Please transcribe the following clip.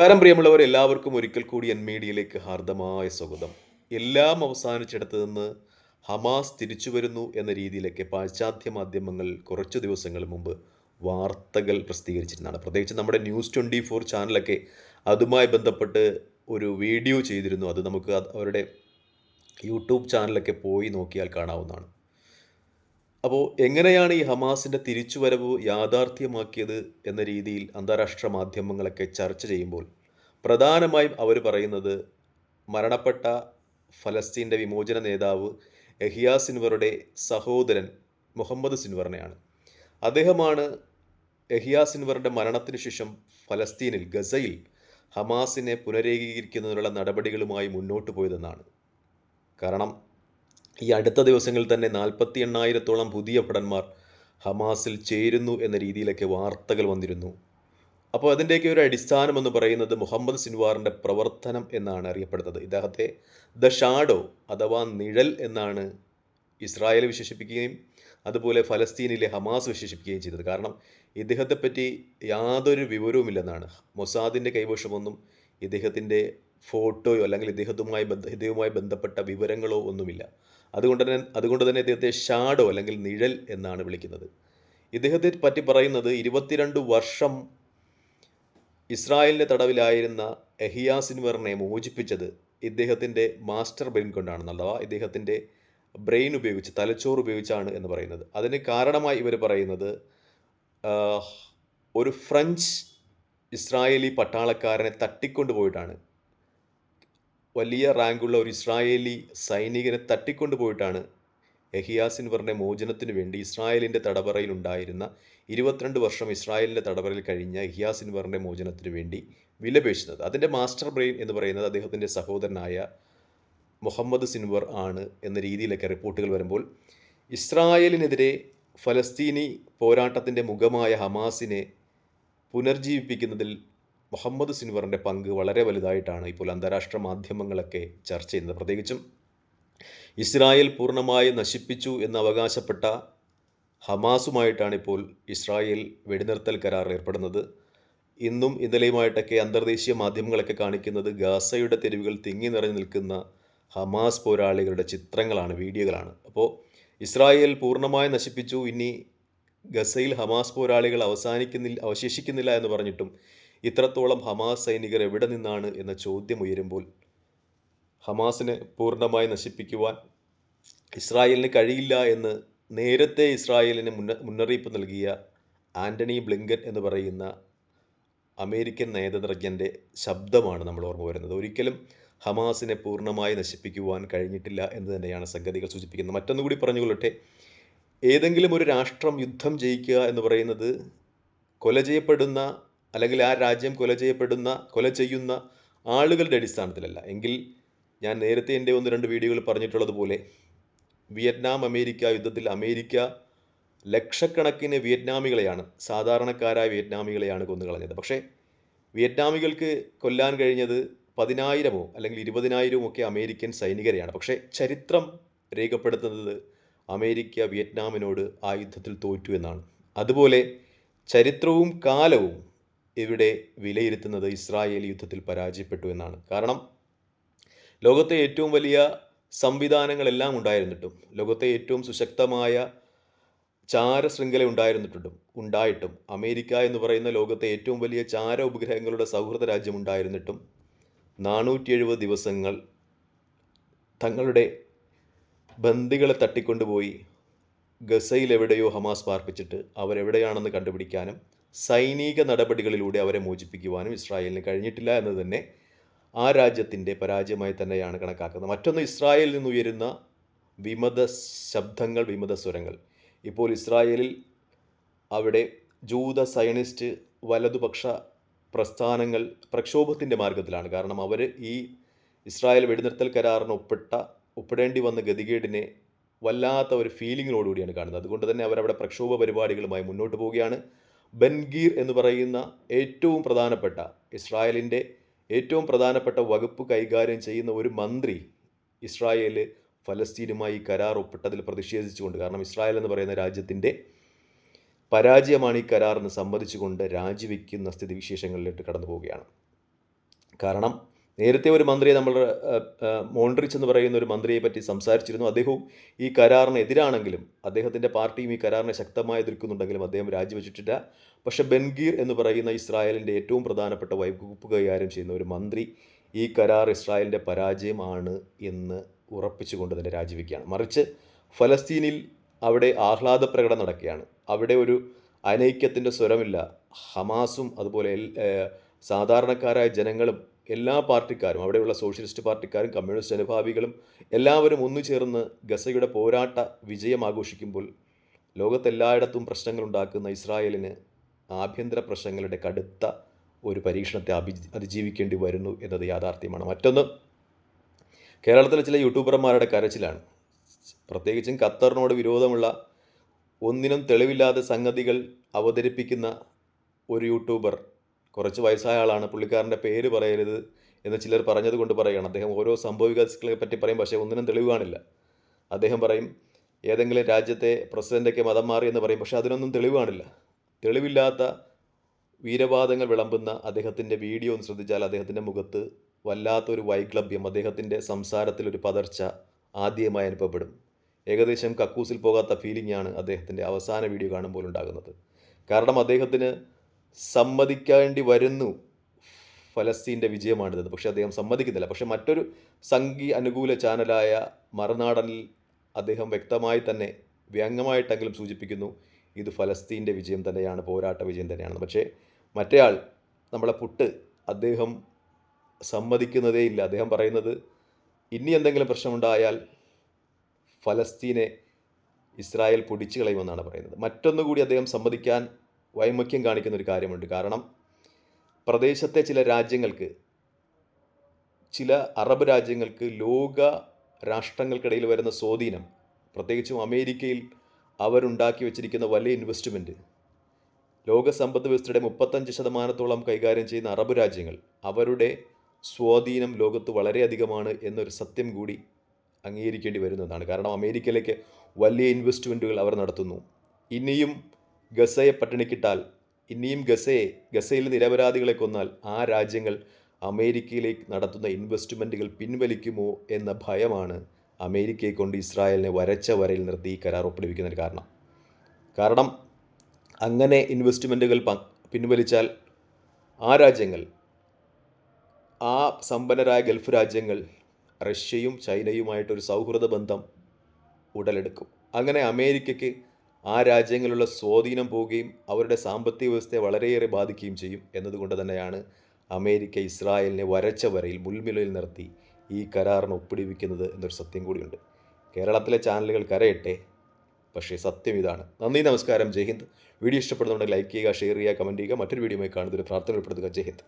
നമസ്കാരം പ്രിയമുള്ളവർ എല്ലാവർക്കും ഒരിക്കൽ കൂടി എൻ മീഡിയയിലേക്ക് ഹാർദമായ സ്വാഗതം. എല്ലാം അവസാനിച്ചിടത്ത് നിന്ന് ഹമാസ് തിരിച്ചു വരുന്നു എന്ന രീതിയിലൊക്കെ പാശ്ചാത്യ മാധ്യമങ്ങൾ കുറച്ച് ദിവസങ്ങൾ മുമ്പ് വാർത്തകൾ പ്രസിദ്ധീകരിച്ചിരുന്നതാണ്. പ്രത്യേകിച്ച് നമ്മുടെ ന്യൂസ് ട്വന്റി ഫോർ ചാനലൊക്കെ അതുമായി ബന്ധപ്പെട്ട് ഒരു വീഡിയോ ചെയ്തിരുന്നു. അത് നമുക്ക് അവരുടെ യൂട്യൂബ് ചാനലൊക്കെ പോയി നോക്കിയാൽ കാണാവുന്നതാണ്. അപ്പോൾ എങ്ങനെയാണ് ഈ ഹമാസിന്റെ തിരിച്ചുവരവ് യാഥാർത്ഥ്യമാക്കിയത് എന്ന രീതിയിൽ അന്താരാഷ്ട്ര മാധ്യമങ്ങളൊക്കെ ചർച്ച ചെയ്യുമ്പോൾ പ്രധാനമായും അവർ പറയുന്നത് മരണപ്പെട്ട ഫലസ്തീന്റെ വിമോചന നേതാവ് എഹിയ സിൻവറുടെ സഹോദരൻ മുഹമ്മദ് സിൻവറിനെയാണ്. അദ്ദേഹമാണ് എഹിയ സിൻവറിന്റെ മരണത്തിന് ശേഷം ഫലസ്തീനിൽ ഗസയിൽ ഹമാസിനെ പുനരേകീകരിക്കുന്നതിനുള്ള നടപടികളുമായി മുന്നോട്ട് പോയതെന്നാണ്. കാരണം ഈ അടുത്ത ദിവസങ്ങളിൽ തന്നെ നാൽപ്പത്തി എണ്ണായിരത്തോളം പുതിയ ഭടന്മാർ ഹമാസിൽ ചേരുന്നു എന്ന രീതിയിലൊക്കെ വാർത്തകൾ വന്നിരുന്നു. അപ്പോൾ അതിന്റെയൊക്കെ ഒരു അടിസ്ഥാനം എന്ന് പറയുന്നത് മുഹമ്മദ് സിൻവാറിന്റെ പ്രവർത്തനം എന്നാണ് അറിയപ്പെടുന്നത്. ഇദ്ദേഹത്തെ ദ ഷാഡോ അഥവാ നിഴൽ എന്നാണ് ഇസ്രായേൽ വിശേഷിപ്പിക്കുകയും അതുപോലെ ഫലസ്തീനിലെ ഹമാസ് വിശേഷിപ്പിക്കുകയും ചെയ്തത്. കാരണം ഇദ്ദേഹത്തെപ്പറ്റി യാതൊരു വിവരവുമില്ലെന്നാണ്. മൊസാദിന്റെ കൈവശമൊന്നും ഇദ്ദേഹത്തിന്റെ ഫോട്ടോയോ അല്ലെങ്കിൽ ഇദ്ദേഹത്തുമായി ബന്ധ ഇദ്ദേഹവുമായി ബന്ധപ്പെട്ട വിവരങ്ങളോ ഒന്നുമില്ല. അതുകൊണ്ട് തന്നെ അതുകൊണ്ട് തന്നെ ഇദ്ദേഹത്തെ ഷാഡോ അല്ലെങ്കിൽ നിഴൽ എന്നാണ് വിളിക്കുന്നത്. ഇദ്ദേഹത്തെ പറ്റി പറയുന്നത് ഇരുപത്തിരണ്ട് വർഷം ഇസ്രായേലിന്റെ തടവിലായിരുന്ന എഹിയാ സിൻവറിനെ മോചിപ്പിച്ചത് ഇദ്ദേഹത്തിന്റെ മാസ്റ്റർ ബ്രെയിൻ കൊണ്ടാണ് അഥവാ ഇദ്ദേഹത്തിന്റെ ബ്രെയിൻ ഉപയോഗിച്ച് തലച്ചോറ് ഉപയോഗിച്ചാണ് എന്ന് പറയുന്നത്. അതിന് കാരണമായി ഇവർ പറയുന്നത് ഒരു ഫ്രഞ്ച് ഇസ്രായേലി പട്ടാളക്കാരനെ തട്ടിക്കൊണ്ടുപോയിട്ടാണ്. വലിയ റാങ്കുള്ള ഒരു ഇസ്രായേലി സൈനികനെ തട്ടിക്കൊണ്ടുപോയിട്ടാണ് എഹിയാസിൻവറിന്റെ മോചനത്തിനു വേണ്ടി ഇസ്രായേലിന്റെ തടവറയിൽ ഉണ്ടായിരുന്ന ഇരുപത്തിരണ്ട് വർഷം ഇസ്രായേലിന്റെ തടവറയിൽ കഴിഞ്ഞ എഹിയാസിൻ എഹിയാസിൻവറിന്റെ മോചനത്തിനു വേണ്ടി വിലപേശുന്നത്. അതിന്റെ മാസ്റ്റർ ബ്രെയിൻ എന്ന് പറയുന്നത് അദ്ദേഹത്തിന്റെ സഹോദരനായ മുഹമ്മദ് സിൻവർ ആണ് എന്ന രീതിയിലൊക്കെ റിപ്പോർട്ടുകൾ വരുമ്പോൾ ഇസ്രായേലിനെതിരെ ഫലസ്തീനി പോരാട്ടത്തിന്റെ മുഖമായ ഹമാസിനെ പുനർജീവിപ്പിക്കുന്നതിൽ മുഹമ്മദ് സിൻവറിന്റെ പങ്ക് വളരെ വലുതായിട്ടാണ് ഇപ്പോൾ അന്താരാഷ്ട്ര മാധ്യമങ്ങളൊക്കെ ചർച്ച ചെയ്യുന്നത്. പ്രത്യേകിച്ചും ഇസ്രായേൽ പൂർണമായി നശിപ്പിച്ചു എന്ന് അവകാശപ്പെട്ട ഹമാസുമായിട്ടാണ് ഇപ്പോൾ ഇസ്രായേൽ വെടിനിർത്തൽ കരാർ ഏർപ്പെടുന്നത്. ഇന്നും ഇന്നലെയുമായിട്ടൊക്കെ അന്തർദേശീയ മാധ്യമങ്ങളൊക്കെ കാണിക്കുന്നത് ഗാസയുടെ തെരുവുകൾ തിങ്ങി നിറഞ്ഞു നിൽക്കുന്ന ഹമാസ് പോരാളികളുടെ ചിത്രങ്ങളാണ് വീഡിയോകളാണ്. അപ്പോൾ ഇസ്രായേൽ പൂർണമായി നശിപ്പിച്ചു ഇനി ഗസയിൽ ഹമാസ് പോരാളികൾ അവസാനിക്കുന്നില്ല അവശേഷിക്കുന്നില്ല എന്ന് പറഞ്ഞിട്ടും ഇത്രത്തോളം ഹമാസ് സൈനികർ എവിടെ നിന്നാണ് എന്ന ചോദ്യം ഉയരുമ്പോൾ ഹമാസിനെ പൂർണമായി നശിപ്പിക്കുവാൻ ഇസ്രായേലിന് കഴിയില്ല എന്ന് നേരത്തെ ഇസ്രായേലിന് മുന്ന മുന്നറിയിപ്പ് നൽകിയ ആന്റണി ബ്ലിങ്കൻ എന്ന് പറയുന്ന അമേരിക്കൻ നയതന്ത്രജ്ഞന്റെ ശബ്ദമാണ് നമ്മൾ ഓർമ്മ വരുന്നത്. ഒരിക്കലും ഹമാസിനെ പൂർണമായി നശിപ്പിക്കുവാൻ കഴിഞ്ഞിട്ടില്ല എന്ന് തന്നെയാണ് സംഗതികൾ സൂചിപ്പിക്കുന്നത്. മറ്റൊന്നുകൂടി പറഞ്ഞുകൊള്ളട്ടെ. ഏതെങ്കിലും ഒരു രാഷ്ട്രം യുദ്ധം ജയിക്കുക എന്ന് പറയുന്നത് കൊല ചെയ്യപ്പെടുന്ന അല്ലെങ്കിൽ ആ രാജ്യം കൊല ചെയ്യപ്പെടുന്ന കൊല ചെയ്യുന്ന ആളുകളുടെ അടിസ്ഥാനത്തിലല്ല. എങ്കിൽ ഞാൻ നേരത്തെ എന്റെ ഒന്ന് രണ്ട് വീഡിയോകൾ പറഞ്ഞിട്ടുള്ളതുപോലെ വിയറ്റ്നാം അമേരിക്ക യുദ്ധത്തിൽ അമേരിക്ക ലക്ഷക്കണക്കിന് വിയറ്റ്നാമികളെയാണ് സാധാരണക്കാരായ വിയറ്റ്നാമികളെയാണ് കൊന്നുകളഞ്ഞത്. പക്ഷേ വിയറ്റ്നാമികൾക്ക് കൊല്ലാൻ കഴിഞ്ഞത് പതിനായിരമോ അല്ലെങ്കിൽ ഇരുപതിനായിരമോ ഒക്കെ അമേരിക്കൻ സൈനികരെയാണ്. പക്ഷേ ചരിത്രം രേഖപ്പെടുത്തുന്നത് അമേരിക്ക വിയറ്റ്നാമിനോട് ആ യുദ്ധത്തിൽ തോറ്റു എന്നാണ്. അതുപോലെ ചരിത്രവും കാലവും ഇവിടെ വിലയിരുത്തുന്നത് ഇസ്രായേൽ യുദ്ധത്തിൽ പരാജയപ്പെട്ടു എന്നാണ്. കാരണം ലോകത്തെ ഏറ്റവും വലിയ സംവിധാനങ്ങളെല്ലാം ഉണ്ടായിരുന്നിട്ടും ലോകത്തെ ഏറ്റവും സുശക്തമായ ചാര ശൃംഖല ഉണ്ടായിരുന്നിട്ടും ഉണ്ടായിട്ടും അമേരിക്ക എന്ന് പറയുന്ന ലോകത്തെ ഏറ്റവും വലിയ ചാര ഉപഗ്രഹങ്ങളുടെ സൗഹൃദ രാജ്യം ഉണ്ടായിരുന്നിട്ടും നാനൂറ്റി എഴുപത് ദിവസങ്ങൾ തങ്ങളുടെ ബന്ദികളെ തട്ടിക്കൊണ്ടുപോയി ഗസയിൽ എവിടെയോ ഹമാസ് പാർപ്പിച്ചിട്ട് അവരെവിടെയാണെന്ന് കണ്ടുപിടിക്കാനും സൈനിക നടപടികളിലൂടെ അവരെ മോചിപ്പിക്കുവാനും ഇസ്രായേലിന് കഴിഞ്ഞിട്ടില്ല എന്ന് തന്നെ ആ രാജ്യത്തിന്റെ പരാജയമായി തന്നെയാണ് കണക്കാക്കുന്നത്. മറ്റൊന്ന് ഇസ്രായേലിൽ നിന്ന് ഉയരുന്ന വിമത ശബ്ദങ്ങൾ വിമത സ്വരങ്ങൾ. ഇപ്പോൾ ഇസ്രായേലിൽ അവിടെ ജൂത സയനിസ്റ്റ് വലതുപക്ഷ പ്രസ്ഥാനങ്ങൾ പ്രക്ഷോഭത്തിന്റെ മാർഗത്തിലാണ്. കാരണം അവർ ഈ ഇസ്രായേൽ വെടിനിർത്തൽ കരാറിന് ഒപ്പിട്ട ഒപ്പിടേണ്ടി വന്ന ഗതികേടിനെ വല്ലാത്ത ഒരു ഫീലിങ്ങിനോടുകൂടിയാണ് കാണുന്നത്. അതുകൊണ്ട് തന്നെ അവരവിടെ പ്രക്ഷോഭ പരിപാടികളുമായി മുന്നോട്ട് പോവുകയാണ്. ബൻഗീർ എന്ന് പറയുന്ന ഏറ്റവും പ്രധാനപ്പെട്ട ഇസ്രായേലിന്റെ ഏറ്റവും പ്രധാനപ്പെട്ട വകുപ്പ് കൈകാര്യം ചെയ്യുന്ന ഒരു മന്ത്രി ഇസ്രായേൽ ഫലസ്തീനുമായി കരാർ ഒപ്പിട്ടതിൽ പ്രതിഷേധിച്ചുകൊണ്ട് കാരണം ഇസ്രായേൽ എന്ന് പറയുന്ന രാജ്യത്തിന്റെ പരാജയമാണ് ഈ കരാറിന് സമ്മതിച്ചുകൊണ്ട് രാജിവെക്കുന്ന സ്ഥിതിവിശേഷങ്ങളിലേക്ക് കടന്നു പോവുകയാണ് കാരണം നേരത്തെ ഒരു മന്ത്രിയെ നമ്മൾ മോൺട്രിച്ച് എന്ന് പറയുന്ന ഒരു മന്ത്രിയെ പറ്റി സംസാരിച്ചിരുന്നു. അദ്ദേഹവും ഈ കരാറിന് എതിരാണെങ്കിലും അദ്ദേഹത്തിന്റെ പാർട്ടിയും ഈ കരാറിനെ ശക്തമായി എതിർക്കുന്നുണ്ടെങ്കിലും അദ്ദേഹം രാജിവെച്ചിട്ടില്ല. പക്ഷെ ബെൻഗീർ എന്ന് പറയുന്ന ഇസ്രായേലിന്റെ ഏറ്റവും പ്രധാനപ്പെട്ട വൈകുപ്പ് കൈകാര്യം ചെയ്യുന്ന ഒരു മന്ത്രി ഈ കരാർ ഇസ്രായേലിന്റെ പരാജയമാണ് എന്ന് ഉറപ്പിച്ചുകൊണ്ട് തന്നെ രാജിവെക്കുകയാണ്. മറിച്ച് ഫലസ്തീനിൽ അവിടെ ആഹ്ലാദ പ്രകടനം നടക്കുകയാണ്. അവിടെ ഒരു അനൈക്യത്തിന്റെ സ്വരമില്ല. ഹമാസും അതുപോലെ സാധാരണക്കാരായ ജനങ്ങളും എല്ലാ പാർട്ടിക്കാരും അവിടെയുള്ള സോഷ്യലിസ്റ്റ് പാർട്ടിക്കാരും കമ്മ്യൂണിസ്റ്റ് അനുഭാവികളും എല്ലാവരും ഒന്നു ചേർന്ന് ഗസയുടെ പോരാട്ട വിജയം ആഘോഷിക്കുമ്പോൾ ലോകത്തെല്ലായിടത്തും പ്രശ്നങ്ങളുണ്ടാക്കുന്ന ഇസ്രായേലിന് ആഭ്യന്തര പ്രശ്നങ്ങളുടെ കടുത്ത ഒരു പരീക്ഷണത്തെ അഭി അതിജീവിക്കേണ്ടി വരുന്നു എന്നത് യാഥാർത്ഥ്യമാണ്. മറ്റൊന്ന് കേരളത്തിലെ ചില യൂട്യൂബർമാരുടെ കരച്ചിലാണ്. പ്രത്യേകിച്ചും ഖത്തറിനോട് വിരോധമുള്ള ഒന്നിനും തെളിവില്ലാതെ സംഗതികൾ അവതരിപ്പിക്കുന്ന ഒരു യൂട്യൂബർ കുറച്ച് വയസ്സായ ആളാണ്. പുള്ളിക്കാരന്റെ പേര് പറയരുത് എന്ന് ചിലർ പറഞ്ഞത് കൊണ്ട് പറയുകയാണ് അദ്ദേഹം ഓരോ സംഭവവികാസങ്ങളെ പറ്റി പറയും പക്ഷേ ഒന്നിനും തെളിവ് കാണില്ല. അദ്ദേഹം പറയും ഏതെങ്കിലും രാജ്യത്തെ പ്രസിഡന്റൊക്കെ മതം മാറി എന്ന് പറയും പക്ഷേ അതിനൊന്നും തെളിവ് കാണില്ല. തെളിവില്ലാത്ത വീരവാദങ്ങൾ വിളമ്പുന്ന അദ്ദേഹത്തിന്റെ വീഡിയോ ഒന്ന് ശ്രദ്ധിച്ചാൽ അദ്ദേഹത്തിന്റെ മുഖത്ത് വല്ലാത്തൊരു വൈക്ലഭ്യം അദ്ദേഹത്തിന്റെ സംസാരത്തിൽ ഒരു പതർച്ച ആദ്യമായി അനുഭവപ്പെടും. ഏകദേശം കക്കൂസിൽ പോകാത്ത ഫീലിംഗ് ആണ് അദ്ദേഹത്തിന്റെ അവസാന വീഡിയോ കാണുമ്പോൾ ഉണ്ടാകുന്നത്. കാരണം അദ്ദേഹത്തിന് സമ്മതിക്കേണ്ടി വരുന്നു. ഫലസ്തീന്റെ വിജയമാണിത് പക്ഷേ അദ്ദേഹം സമ്മതിക്കുന്നില്ല. പക്ഷേ മറ്റൊരു സംഗീ അനുകൂല ചാനലായ മറുനാടനിൽ അദ്ദേഹം വ്യക്തമായി തന്നെ വ്യംഗമായിട്ടെങ്കിലും സൂചിപ്പിക്കുന്നു ഇത് ഫലസ്തീന്റെ വിജയം തന്നെയാണ് പോരാട്ട വിജയം തന്നെയാണ് പക്ഷേ മറ്റേയാൾ നമ്മളെ പുട്ട് അദ്ദേഹം സമ്മതിക്കുന്നതേ ഇല്ല. അദ്ദേഹം പറയുന്നത് ഇനി എന്തെങ്കിലും പ്രശ്നമുണ്ടായാൽ ഫലസ്തീനെ ഇസ്രായേൽ പൊടിച്ചു കളയുമെന്നാണ് പറയുന്നത്. മറ്റൊന്നുകൂടി അദ്ദേഹം സമ്മതിക്കാൻ വൈമുഖ്യം കാണിക്കുന്ന ഒരു കാര്യമുണ്ട്. കാരണം പ്രദേശത്തെ ചില രാജ്യങ്ങൾക്ക് ചില അറബ് രാജ്യങ്ങൾക്ക് ലോക രാഷ്ട്രങ്ങൾക്കിടയിൽ വരുന്ന സ്വാധീനം പ്രത്യേകിച്ചും അമേരിക്കയിൽ അവരുണ്ടാക്കി വെച്ചിരിക്കുന്ന വലിയ ഇൻവെസ്റ്റ്മെന്റ് ലോക സമ്പദ് വ്യവസ്ഥയുടെ മുപ്പത്തഞ്ച് ശതമാനത്തോളം കൈകാര്യം ചെയ്യുന്ന അറബ് രാജ്യങ്ങൾ അവരുടെ സ്വാധീനം ലോകത്ത് വളരെയധികമാണ് എന്നൊരു സത്യം കൂടി അംഗീകരിക്കേണ്ടി വരുന്നതാണ്. കാരണം അമേരിക്കയിലേക്ക് വലിയ ഇൻവെസ്റ്റ്മെന്റുകൾ അവർ നടത്തുന്നു. ഇനിയും ഗസയെ പട്ടിണിക്കിട്ടാൽ ഇനിയും ഗസയെ ഗസയിൽ നിരപരാധികളെ കൊന്നാൽ ആ രാജ്യങ്ങൾ അമേരിക്കയിലേക്ക് നടത്തുന്ന ഇൻവെസ്റ്റ്മെന്റുകൾ പിൻവലിക്കുമോ എന്ന ഭയമാണ് അമേരിക്കയെ കൊണ്ട് ഇസ്രായേലിനെ വരച്ച വരയിൽ നിർത്തി ഈ കരാർ ഒപ്പിടിപ്പിക്കുന്നതിന് കാരണം. കാരണം അങ്ങനെ ഇൻവെസ്റ്റ്മെന്റുകൾ പിൻവലിച്ചാൽ ആ രാജ്യങ്ങൾ ആ സമ്പന്നരായ ഗൾഫ് രാജ്യങ്ങൾ റഷ്യയും ചൈനയുമായിട്ടൊരു സൗഹൃദ ബന്ധം ഉടലെടുക്കും. അങ്ങനെ അമേരിക്കയ്ക്ക് ആ രാജ്യങ്ങളിലുള്ള സ്വാധീനം പോവുകയും അവരുടെ സാമ്പത്തിക വ്യവസ്ഥയെ വളരെയേറെ ബാധിക്കുകയും ചെയ്യും എന്നതുകൊണ്ട് തന്നെയാണ് അമേരിക്ക ഇസ്രായേലിനെ വരച്ച വരയിൽ മുൾമിലയിൽ നിർത്തി ഈ കരാറിന് ഒപ്പിടിവിക്കുന്നത് എന്നൊരു സത്യം കൂടിയുണ്ട്. കേരളത്തിലെ ചാനലുകൾ കരയട്ടെ പക്ഷേ സത്യം ഇതാണ്. നന്ദി നമസ്കാരം ജയ്ഹിന്ദ് വീഡിയോ ഇഷ്ടപ്പെടുന്നുണ്ടെങ്കിൽ ലൈക്ക് ചെയ്യുക ഷെയർ ചെയ്യുക കമന്റ് ചെയ്യുക. മറ്റൊരു വീഡിയോയുമായി കാണുന്നതിന് പ്രാർത്ഥന ഉൾപ്പെടുത്തുക ജയ് ഹിന്ദ്.